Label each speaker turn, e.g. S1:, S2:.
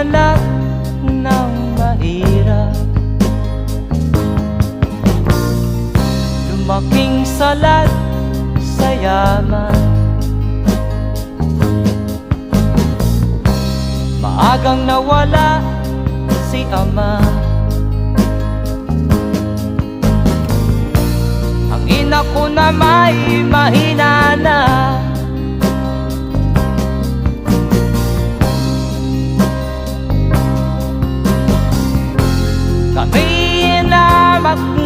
S1: lahat ng mahirap. Lumaking salat sa yaman. Maagang nawala si ama. Ang ina ko na may mahina Kami ay namakbo